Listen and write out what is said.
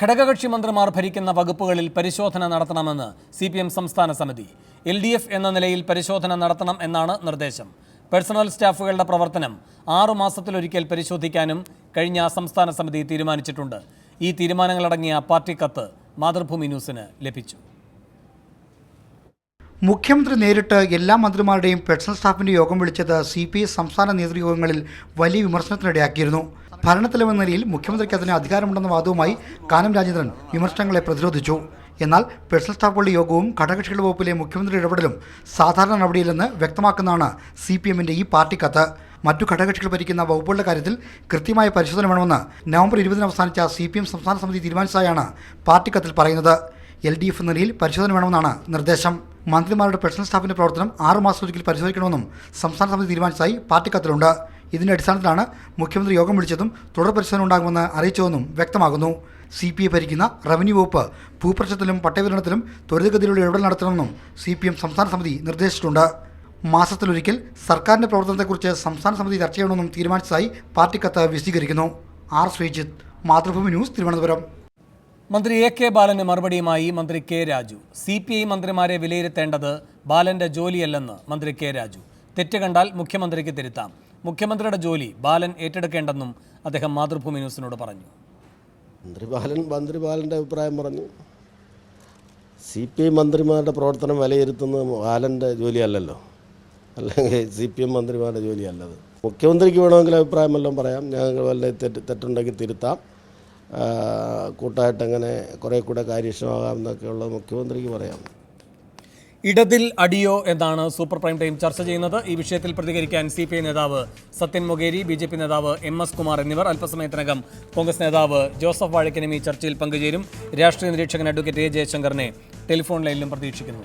ഘടകകക്ഷി മന്ത്രിമാർ ഭരിക്കുന്ന വകുപ്പുകളിൽ പരിശോധന നടത്തണമെന്ന് സി പി എം സംസ്ഥാന സമിതി എൽ ഡി എഫ് എന്ന നിലയിൽ പരിശോധന നടത്തണം എന്നാണ് നിർദ്ദേശം. പേഴ്സണൽ സ്റ്റാഫുകളുടെ പ്രവർത്തനം ആറു മാസത്തിലൊരിക്കൽ പരിശോധിക്കാനും കഴിഞ്ഞ സംസ്ഥാന സമിതി തീരുമാനിച്ചിട്ടുണ്ട്. ഈ തീരുമാനങ്ങളടങ്ങിയ പാർട്ടി കത്ത് മാതൃഭൂമി ന്യൂസിന് ലഭിച്ചു. മുഖ്യമന്ത്രി നേരിട്ട് എല്ലാ മന്ത്രിമാരുടെയും പേഴ്സണൽ സ്റ്റാഫിന്റെ യോഗം വിളിച്ചത് സി പി ഐ സംസ്ഥാന നേതൃയോഗങ്ങളിൽ വലിയ വിമർശനത്തിനിടയാക്കിയിരുന്നു. ഭരണത്തിലെന്ന നിലയിൽ മുഖ്യമന്ത്രിക്ക് അതിന് അധികാരമുണ്ടെന്ന വാദവുമായി കാനം രാജേന്ദ്രൻ വിമർശനങ്ങളെ പ്രതിരോധിച്ചു. എന്നാൽ പേഴ്സണൽ സ്റ്റാഫുകളുടെ യോഗവും ഘടകക്ഷികളുടെ വകുപ്പിലെ മുഖ്യമന്ത്രി ഇടപെടലും സാധാരണ നടപടിയില്ലെന്ന് വ്യക്തമാക്കുന്നതാണ് സി പി എമ്മിന്റെ ഈ പാർട്ടി കത്ത് മറ്റു ഘടകകക്ഷികൾ ഭരിക്കുന്ന വകുപ്പുകളുടെ കാര്യത്തിൽ കൃത്യമായ പരിശോധന വേണമെന്ന് നവംബർ ഇരുപതിന് അവസാനിച്ച സി പി എം സംസ്ഥാന സമിതി തീരുമാനിച്ചതായാണ് പാർട്ടി കത്തിൽ പറയുന്നത്. എൽ ഡി എഫ് നിലയിൽ പരിശോധന വേണമെന്നാണ് നിർദ്ദേശം. മന്ത്രിമാരുടെ പേഴ്സണൽ സ്റ്റാഫിന്റെ പ്രവർത്തനം ആറ് മാസത്തിലൊരിക്കൽ പരിശോധിക്കണമെന്നും സംസ്ഥാന സമിതി തീരുമാനിച്ചതായി പാർട്ടി കത്തിലുണ്ട്. ഇതിന്റെ അടിസ്ഥാനത്തിലാണ് മുഖ്യമന്ത്രി യോഗം വിളിച്ചതും തുടർ പരിശോധന ഉണ്ടാകുമെന്ന് അറിയിച്ചതെന്നും വ്യക്തമാകുന്നു. സി പി ഐ ഭരിക്കുന്ന റവന്യൂ വകുപ്പ് ഭൂപ്രശ്നത്തിലും പട്ടയവിതരണത്തിലും ത്വരിതഗതിയിലുള്ള ഇടപെടൽ നടത്തണമെന്നും സി പി എം സംസ്ഥാന സമിതി നിർദ്ദേശിച്ചിട്ടുണ്ട്. മാസത്തിലൊരിക്കൽ സർക്കാരിന്റെ പ്രവർത്തനത്തെക്കുറിച്ച് സംസ്ഥാന സമിതി ചർച്ച ചെയ്യണമെന്നും തീരുമാനിച്ചതായി പാർട്ടി കത്ത് വിശദീകരിക്കുന്നു. R Sreejith Mathrubhumi news Thiruvananthapuram. മന്ത്രി എ കെ ബാലന് മറുപടിയുമായി മന്ത്രി K Raju. C P I മന്ത്രിമാരെ വിലയിരുത്തേണ്ടത് ബാലന്റെ ജോലിയല്ലെന്ന് മന്ത്രി കെ രാജു. തെറ്റ് കണ്ടാൽ മുഖ്യമന്ത്രിക്ക് തിരുത്താം. മുഖ്യമന്ത്രിയുടെ ജോലി ബാലൻ ഏറ്റെടുക്കേണ്ടെന്നും അദ്ദേഹം മാതൃഭൂമി ന്യൂസിനോട് പറഞ്ഞു. മന്ത്രി ബാലൻ മന്ത്രി ബാലന്റെ അഭിപ്രായം പറഞ്ഞു. സി പി ഐ മന്ത്രിമാരുടെ പ്രവർത്തനം വിലയിരുത്തുന്നത് ബാലന്റെ ജോലിയല്ലല്ലോ. അല്ലെങ്കിൽ സി പി എം മന്ത്രിമാരുടെ ജോലിയല്ലത്. മുഖ്യമന്ത്രിക്ക് വേണമെങ്കിൽ അഭിപ്രായം എല്ലാം പറയാം. ഞങ്ങൾ വല്ല തെറ്റ് തെറ്റുണ്ടെങ്കിൽ തിരുത്താം. കൂട്ടായിട്ട് അങ്ങനെ കുറേ കൂടെ കാര്യക്ഷമമാകാം എന്നൊക്കെയുള്ളത് മുഖ്യമന്ത്രിക്ക് പറയാം. ഇടതിൽ അടിയോ എന്നാണ് സൂപ്പർ പ്രൈം ടൈം ചർച്ച ചെയ്യുന്നത്. ഈ വിഷയത്തിൽ പ്രതികരിക്കാൻ സി പി ഐ നേതാവ് Sathyan Mokeri B J P നേതാവ് എം എസ് കുമാർ എന്നിവർ അല്പസമയത്തിനകം കോൺഗ്രസ് നേതാവ് ജോസഫ് വാഴക്കനും ഈ ചർച്ചയിൽ പങ്കുചേരും. രാഷ്ട്രീയ നിരീക്ഷകൻ അഡ്വക്കേറ്റ് എ ജയശങ്കറിനെ ടെലിഫോൺ ലൈനിലും പ്രതീക്ഷിക്കുന്നു.